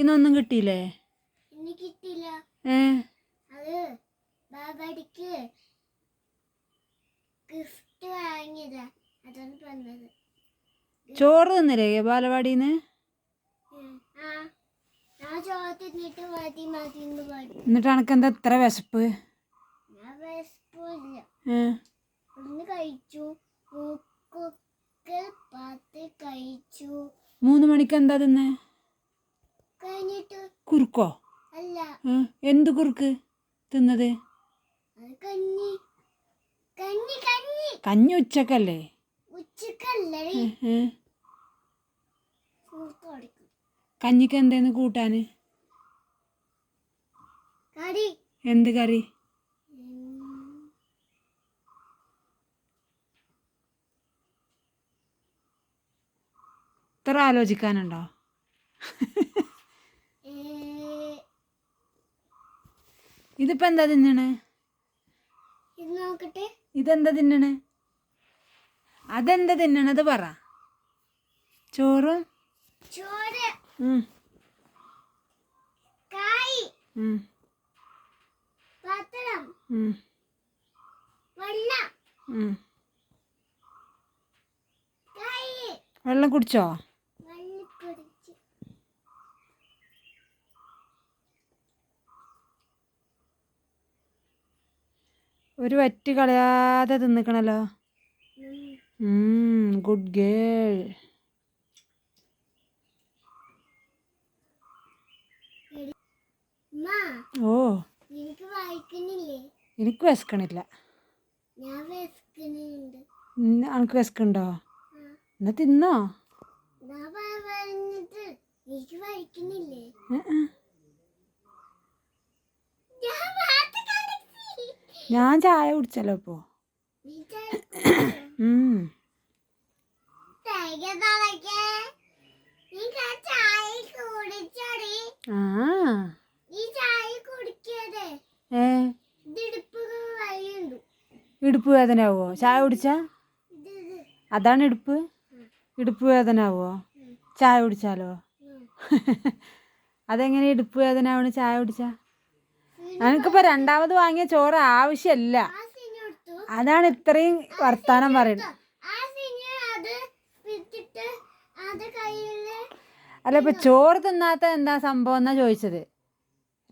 ഇന്നൊന്നും കിട്ടിയില്ലേ? എനിക്ക് കിട്ടിയില്ല. ഏ? അത് ബാബടിക്ക് ഗിഫ്റ്റ് വാങ്ങിയതാ. അതാണ് പറഞ്ഞത് ചോറ് തിന്നില്ലേ ബാലവാടിന്ന്? എന്നിട്ട് അനക്ക് എന്താ ഇത്ര വിശപ്പ്? മൂന്ന് മണിക്ക് എന്താ തിന്നേ കഴിഞ്ഞിട്ട് കുറുക്കോ അല്ല ഏ എന്ത് കുറുക്ക് തിന്നത്? കഞ്ഞി. ഉച്ചക്കല്ലേ? കഞ്ഞിക്ക് എന്തേന്ന് കൂട്ടാന്? എന്ത് കറി. ഇത്ര ആലോചിക്കാനുണ്ടോ ഏ, ഇതിപ്പോ എന്താ തിന്നണേ? ഇതെന്താ തിന്നണേ? അതെന്താ തിന്നണത് പറ. ചോറും? കായ്. പത്രം. വെള്ളം കുടിച്ചോ വെള്ളം കുടിച്ച് ഒരു വറ്റ് കളയാതെ തിന്നിക്കണല്ലോ. ഗുഡ് ഗേൾ ഓ. എനിക്ക് വിശക്കണില്ല. അനക്ക് വിശക്കുണ്ടോ. എന്നാ തിന്നോ. പറഞ്ഞിട്ട് എനിക്ക് വായിക്കുന്നില്ലേ ഏ, ഏ. ഞാൻ പാട്ട് കണ്ടെത്തി. ഞാൻ ചായ കുടിച്ചല്ലോ ഇപ്പോ നീ ചായ- ഉം. തേങ്ങ തിളയ്ക്ക്. നീ ക- ചായ കുടിച്ചോടി ആ നീ ചായ കുടിക്കാതെ ചായ കുടിച്ചല്ലോ വഴിയുണ്ട്. ഇടുപ്പ് വേദന ആവോ ചായ കുടിച്ചാ? അതാണ് ഇടുപ്പ്? ഇടുപ്പ് വേദന ആവോ ചായ കുടിച്ചാലോ. അതെങ്ങനെ ഇടുപ്പ് വേദന ആവണ ചായ കുടിച്ചാ? എനിക്കിപ്പോ രണ്ടാമത് വാങ്ങിയ ചോറ് ആവശ്യമില്ല അതാണ് ഇത്രയും വർത്താനം പറയുന്നത്. അല്ല ഇപ്പൊ ചോറ് തിന്നാത്ത എന്താ സംഭവം എന്നാ ചോദിച്ചത്?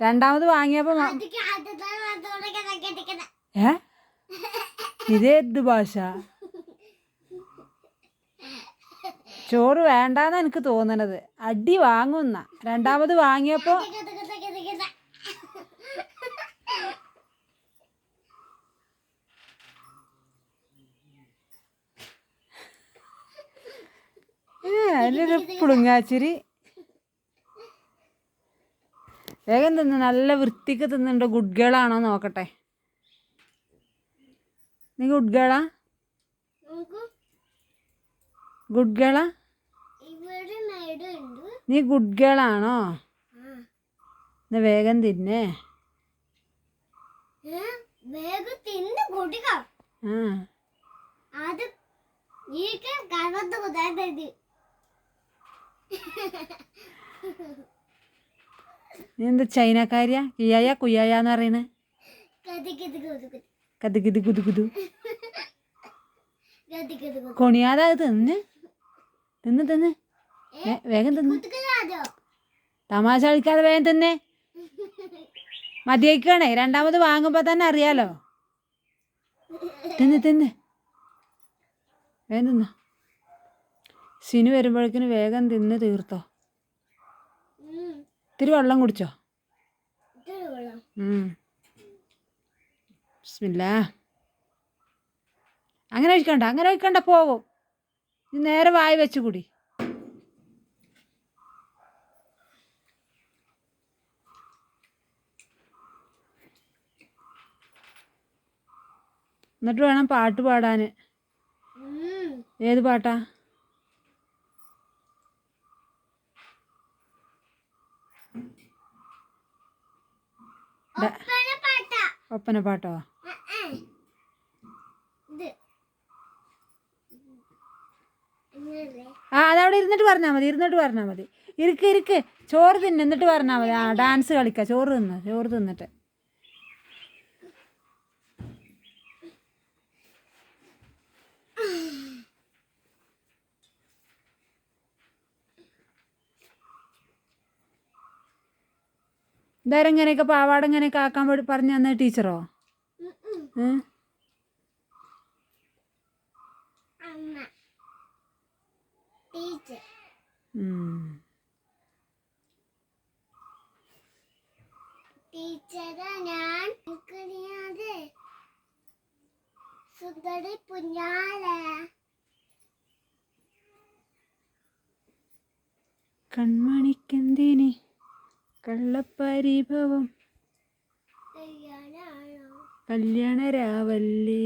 രണ്ടാമത് വാങ്ങിയപ്പോ. ഏ? ഇതേത് ഭാഷ? ചോറ് വേണ്ടാന്ന് എനിക്ക് തോന്നണത്. അടി വാങ്ങുന്ന. രണ്ടാമത് വാങ്ങിയപ്പോ അതിലൊരു പുളുങ്ങാച്ചിരി വേഗം തിന്ന് നല്ല വൃത്തിക്ക് തിന്നുണ്ട്. ഗുഡ് ഗേൾ ആണോ നോക്കട്ടെ. നീ ഗുഡ് ഗേളാ ഗുഡ് ഗേളാ നീ ഗുഡ് ഗേൾ ആണോ? എന്നാ വേഗം തിന്നേ? വേഗം തിന്ന് കുടിക്ക ആ. അത് നീ എന്താ ചൈനക്കാരിയാ? കിയായ കുയ്യായ എന്ന് പറയണേ. കഥ കഥ കഥ കഥ കത് കിത് കൊണിയാതെ അത് തിന്ന്. തിന്ന് തിന്ന്. വേഗം തിന്ന്. തമാശ കളിക്കാതെ വേഗം തിന്നേ. മതിയായിക്കണേ. രണ്ടാമത് വാങ്ങുമ്പോൾ തന്നെ അറിയാലോ. തിന്ന് തിന്ന്. വേഗം തിന്നോ. സിനു വരുമ്പോഴേക്കിന് വേഗം തിന്ന് തീർത്തോ? ഇത്തിരി വെള്ളം കുടിച്ചോ? ഉം. ബിസ്മില്ലാ. അങ്ങനെ ഒഴിക്കണ്ട അങ്ങനെ ഒഴിക്കണ്ട പോകും നീ നേരെ വായി വെച്ച് കൂടി. എന്നിട്ട് വേണം പാട്ട് പാടാൻ ഏത് പാട്ടാ? ഒപ്പന പാട്ട ആ അതവിടെ ഇരുന്നിട്ട് പറഞ്ഞാൽ മതി ഇരുന്നിട്ട് പറഞ്ഞാൽ മതി. ഇരിക്ക് ഇരിക്ക്. ചോറ് തിന്ന് എന്നിട്ട് പറഞ്ഞാൽ മതി. ആ ഡാൻസ് കളിക്കാം. ചോറ് തിന്ന് ചോറ് തിന്നിട്ട്. ഇതാരെങ്ങനെയൊക്കെ പാവാട ഇങ്ങനെയൊക്കെ ആക്കാൻ വേണ്ടി പറഞ്ഞു തന്നെ ടീച്ചറോ. ടീച്ചറെ ഞാൻ എനിക്കറിയാതെ സുന്ദരി പുഞ്ഞാലെ. കൺമണിക്കെന്തിനി? കള്ളപ്പരിഭവം. കല്യാണ രാവല്ലേ